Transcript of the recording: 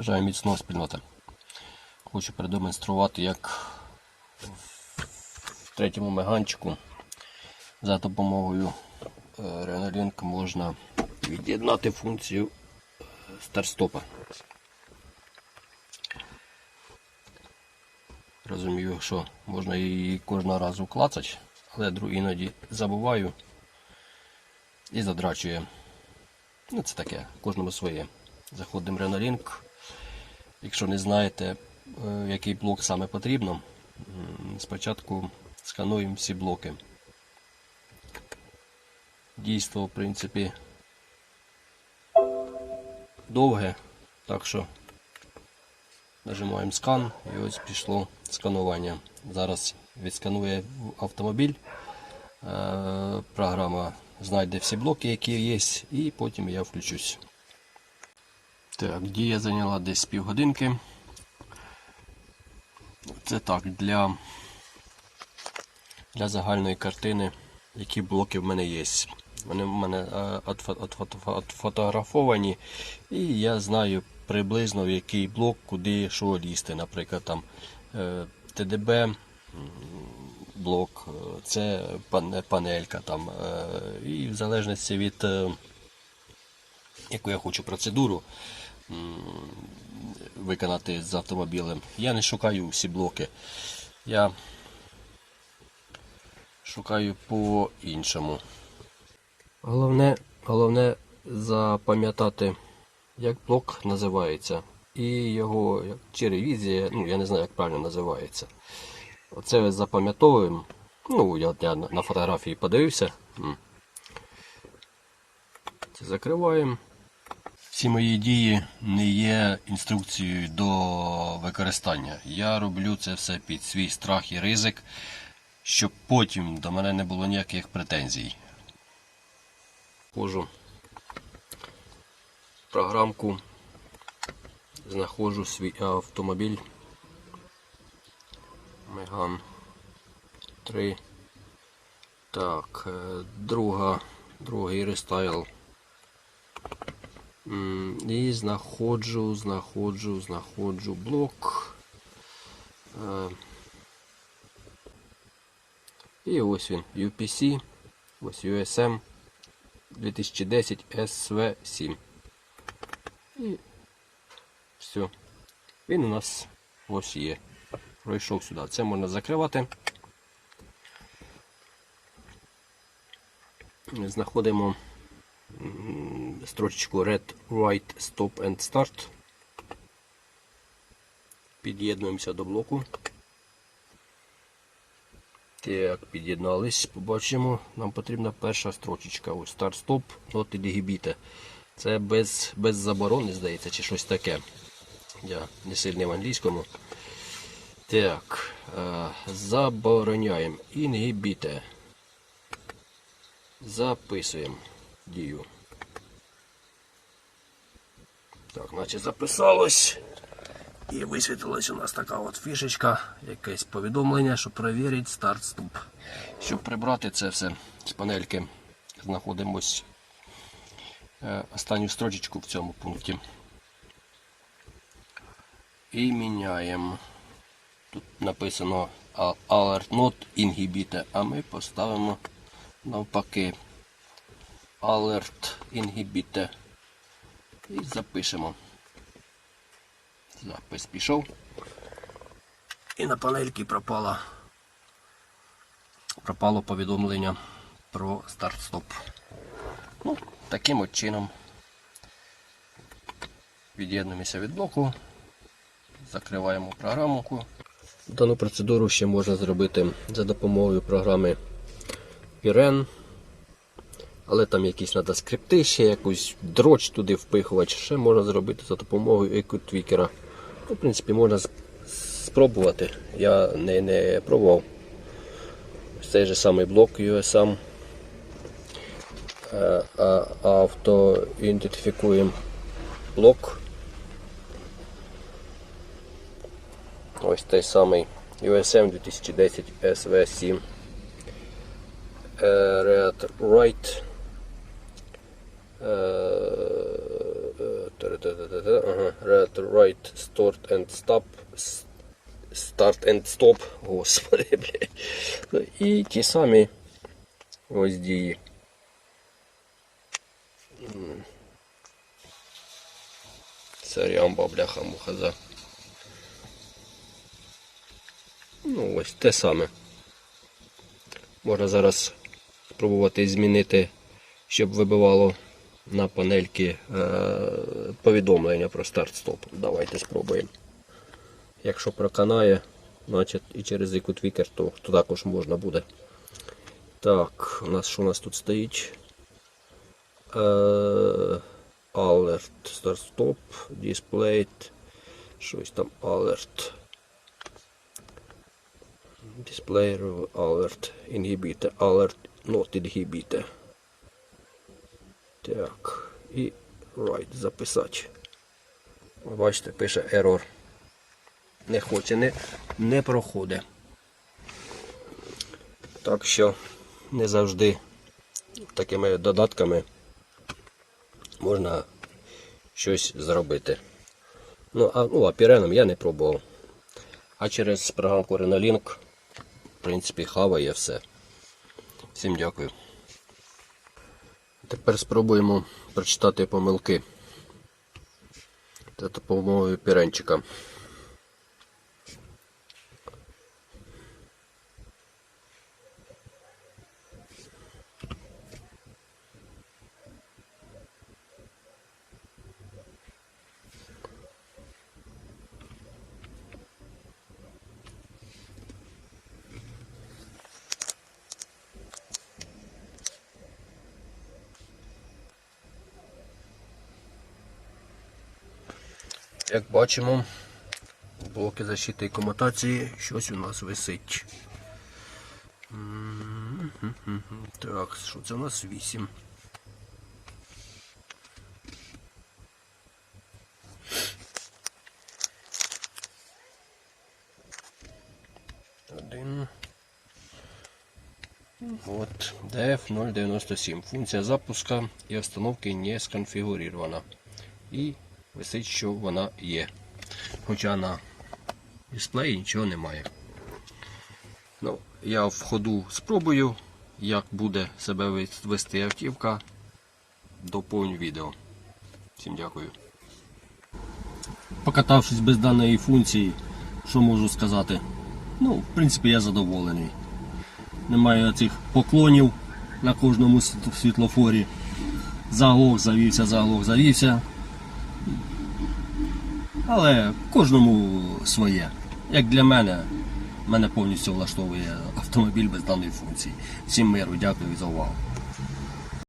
Бажаю міцного спільноти. Хочу продемонструвати, як в третьому меганчику за допомогою е, можна від'єднати функцію е, старт-стопа. Розумію, що можна її кожного разу клацати, але друг іноді забуваю і задрачує. Ну, це таке, кожному своє. Заходимо в Renalink. Якщо не знаєте, е, який блок саме потрібно, спочатку скануємо всі блоки. Дійство, в принципі, довге, так що нажимаємо скан і ось пішло сканування. Зараз відсканує автомобіль. Е, Програма знайде всі блоки, які є, і потім я включусь. Так, дія зайняла десь півгодинки. Це так, для, для загальної картини, які блоки в мене є. Вони в мене е, отфотографовані, і я знаю приблизно в який блок, куди що лізти. Наприклад, там е, ТДБ блок, е, це панелька там. І в залежності від яку я хочу процедуру виконати з автомобілем. Я не шукаю всі блоки. Я шукаю по-іншому. Головне, головне запам'ятати, як блок називається. І його чи ну я не знаю, як правильно називається. Оце запам'ятовуємо. Ну, я, я на фотографії подивився. Це закриваємо. Всі мої дії не є інструкцією до використання. Я роблю це все під свій страх і ризик, щоб потім до мене не було ніяких претензій. Вхожу в програмку, знаходжу свій автомобіль. Меган 3. Так, е, друга, другий рестайл. І знаходжу, знаходжу, знаходжу блок. Е, І ось він, UPC, ось USM 2010 SV7. І все. Він у нас ось є. Пройшов сюди. Це можна закривати. Знаходимо строчечку Red Right Stop and Start. Під'єднуємося до блоку. Так, під'єднались, побачимо. Нам потрібна перша строчечка. Ось Stop Not Inhibite. Це без, без заборони, здається, чи щось таке. Я не сильний в англійському. Так, е, забороняємо. Інгібіте. Записуємо дію. Так, наче записалось. І висвітилась у нас така от фішечка, якесь повідомлення, що перевірить старт стоп. Щоб прибрати це все з панельки, знаходимось е, останню строчечку в цьому пункті. І міняємо. Тут написано Alert Not Inhibite, а ми поставимо навпаки Alert Inhibite і запишемо. Запис пішов. І на панельці пропало, пропало повідомлення про старт-стоп. Ну, таким от чином від'єднуємося від блоку, закриваємо програмку. Дану процедуру ще можна зробити за допомогою програми Iren. Але там якісь треба скрипти, ще якусь дроч туди впихувати. Ще можна зробити за допомогою EQ-твікера. Ну, в принципі, можна спробувати. Я не, не пробував. Ось цей же самий блок USM. Е, Автоідентифікуємо блок. Ось той самий USM 2010 SV7. Е, Red Right. Right, start and stop. Start and stop. Господи, блядь. Ну, І ті самі ось дії. М. Сарямба, бляха, муха за. Ну, ось те саме. Можна зараз спробувати змінити, щоб вибивало на панельки е, повідомлення про старт-стоп. Давайте спробуємо. Якщо проканає, значить і через екутвікер, то, то також можна буде. Так, у нас що у нас тут стоїть? Alert, старт-стоп, display, щось там alert. Display alert inhibitor, alert not inhibitor. Так, і right записати. Ви Бачите, пише error. Не хоче, не, не проходить. Так що не завжди такими додатками можна щось зробити. Ну, а, ну, а піреном я не пробував. А через програмку Renalink, в принципі, хаває все. Всім дякую. Тепер спробуємо прочитати помилки. та допомогою піренчика. Як бачимо, блоки защити і комутації, щось у нас висить. Так, що це у нас 8. Один. Вот, DF097. Функція запуска і установки не сконфігурована. І висить, що вона є. Хоча на дисплеї нічого немає. Ну, я в ходу спробую, як буде себе вести автівка. Доповню відео. Всім дякую. Покатавшись без даної функції, що можу сказати? Ну, в принципі, я задоволений. Немає цих поклонів на кожному світлофорі. Заглох завівся, заглох завівся. Але кожному своє. Як для мене, мене повністю влаштовує автомобіль без даної функції. Всім миру, дякую за увагу.